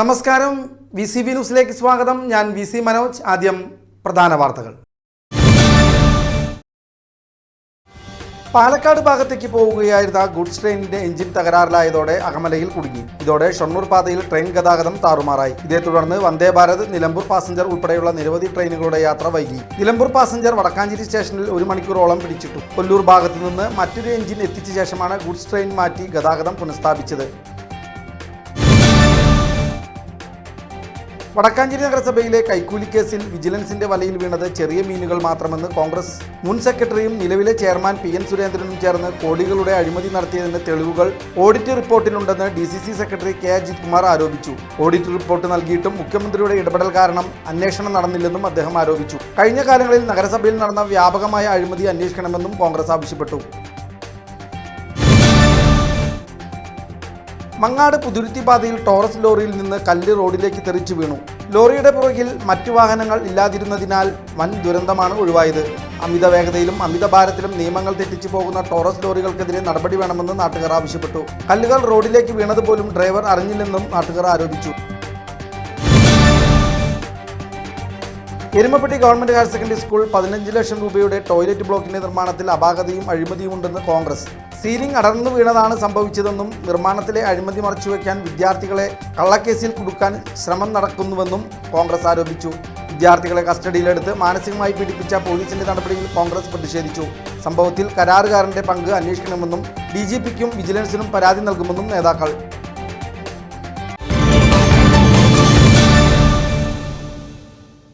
നമസ്കാരം. V C V ന്യൂസിലേക്ക് സ്വാഗതം. ഞാൻ വി സി മനോജ്. ആദ്യം പ്രധാന വാർത്തകൾ. പാലക്കാട് ഭാഗത്തേക്ക് പോവുകയായിരുന്ന ഗുഡ്സ് ട്രെയിനിന്റെ എഞ്ചിൻ തകരാറിലായതോടെ അകമലയിൽ കുടുങ്ങി. ഇതോടെ ഷൊർണൂർ പാതയിൽ ട്രെയിൻ ഗതാഗതം താറുമാറായി. ഇതേ തുടർന്ന് വന്ദേ ഭാരത് നിലമ്പൂർ പാസഞ്ചർ ഉൾപ്പെടെയുള്ള നിരവധി ട്രെയിനുകളുടെ യാത്ര വൈകി. നിലമ്പൂർ പാസഞ്ചർ വടക്കാഞ്ചേരി സ്റ്റേഷനിൽ ഒരു മണിക്കൂറോളം പിടിച്ചിട്ടു. കൊല്ലൂർ ഭാഗത്തു നിന്ന് മറ്റൊരു എഞ്ചിൻ എത്തിച്ച ശേഷമാണ് ഗുഡ്സ് ട്രെയിൻ മാറ്റി ഗതാഗതം പുനഃസ്ഥാപിച്ചത്. വടക്കാഞ്ചേരി നഗരസഭയിലെ കൈക്കൂലി കേസിൽ വിജിലൻസിന്റെ വലയിൽ വീണത് ചെറിയ മീനുകൾ മാത്രമെന്ന് കോൺഗ്രസ് മുൻ സെക്രട്ടറിയും നിലവിലെ ചെയർമാൻ പി എൻ സുരേന്ദ്രനും ചേർന്ന് കോടികളുടെ അഴിമതി നടത്തിയതിന് തെളിവുകൾ audit റിപ്പോർട്ടിലുണ്ടെന്ന് D C C secretary K Ajith Kumar ആരോപിച്ചു. ഓഡിറ്റ് റിപ്പോർട്ട് നൽകിയിട്ടും മുഖ്യമന്ത്രിയുടെ ഇടപെടൽ കാരണം അന്വേഷണം നടന്നില്ലെന്നും അദ്ദേഹം ആരോപിച്ചു. കഴിഞ്ഞ കാലങ്ങളിൽ നഗരസഭയിൽ നടന്ന വ്യാപകമായ അഴിമതി അന്വേഷിക്കണമെന്നും കോൺഗ്രസ് ആവശ്യപ്പെട്ടു. മങ്ങാട് പുതുരുത്തി പാതയിൽ ടോറസ് ലോറിയിൽ നിന്ന് കല്ല് റോഡിലേക്ക് തെറിച്ചു വീണു. ലോറിയുടെ പുറകിൽ മറ്റു വാഹനങ്ങൾ ഇല്ലാതിരുന്നതിനാൽ വൻ ദുരന്തമാണ് ഒഴിവായത്. അമിത വേഗതയിലും അമിത ഭാരത്തിലും നിയമങ്ങൾ തെറ്റിച്ചു പോകുന്ന ടോറസ് ലോറികൾക്കെതിരെ നടപടി വേണമെന്ന് നാട്ടുകാർ ആവശ്യപ്പെട്ടു. കല്ലുകൾ റോഡിലേക്ക് വീണതുപോലും ഡ്രൈവർ അറിഞ്ഞില്ലെന്നും നാട്ടുകാർ ആരോപിച്ചു. Erumapetty government higher secondary school പതിനഞ്ച് ലക്ഷം രൂപയുടെ ടോയ്ലറ്റ് ബ്ലോക്കിന്റെ നിർമ്മാണത്തിൽ അപാകതയും അഴിമതിയും ഉണ്ടെന്ന് കോൺഗ്രസ്. സീലിംഗ് അടർന്നു വീണതാണ് സംഭവിച്ചതെന്നും നിർമ്മാണത്തിലെ അഴിമതി മറച്ചുവെക്കാൻ വിദ്യാർത്ഥികളെ കള്ളക്കേസിൽ കുടുക്കാൻ ശ്രമം നടക്കുന്നുവെന്നും കോൺഗ്രസ് ആരോപിച്ചു. വിദ്യാർത്ഥികളെ കസ്റ്റഡിയിലെടുത്ത് മാനസികമായി പീഡിപ്പിച്ച പോലീസിന്റെ നടപടിയിൽ കോൺഗ്രസ് പ്രതിഷേധിച്ചു. സംഭവത്തിൽ കരാറുകാരന്റെ പങ്ക് അന്വേഷിക്കണമെന്നും ഡി വിജിലൻസിനും പരാതി നൽകുമെന്നും നേതാക്കൾ.